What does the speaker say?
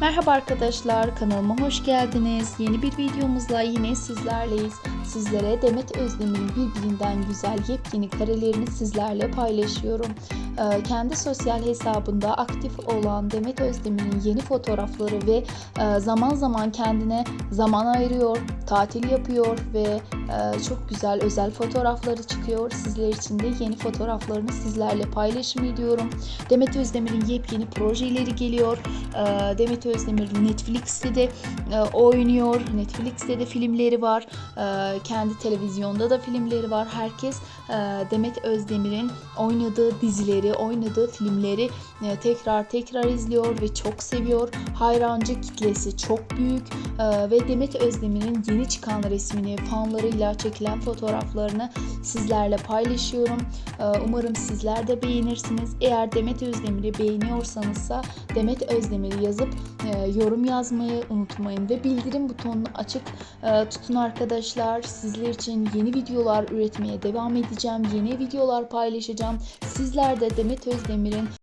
Merhaba arkadaşlar, kanalıma hoş geldiniz. Yeni bir videomuzla yine sizlerleyiz. Sizlere Demet Özdemir'in birbirinden güzel yepyeni karelerini sizlerle paylaşıyorum. Ee, Kendi sosyal hesabında aktif olan Demet Özdemir'in yeni fotoğrafları ve e, zaman zaman kendine zaman ayırıyor, tatil yapıyor ve e, çok güzel özel fotoğrafları çıkıyor. Sizler için de yeni fotoğraflarını sizlerle paylaşım ediyorum. Demet Özdemir'in yepyeni projeleri geliyor. Ee, Demet Özdemir Netflix'te de e, oynuyor. Netflix'te de filmleri var. Ee, Kendi televizyonda da filmleri var. Herkes e, Demet Özdemir'in oynadığı dizileri, oynadığı filmleri e, tekrar tekrar izliyor ve çok seviyor. Hayrancı kitlesi çok büyük Ee, ve Demet Özdemir'in yeni çıkan resmini, fanlarıyla çekilen fotoğraflarını sizlerle paylaşıyorum. Ee, Umarım sizler de beğenirsiniz. Eğer Demet Özdemir'i beğeniyorsanızsa Demet Özdemir'i yazıp e, yorum yazmayı unutmayın ve bildirim butonunu açık e, tutun arkadaşlar. Sizler için yeni videolar üretmeye devam edeceğim. Yeni videolar paylaşacağım. Sizler de Demet Özdemir'in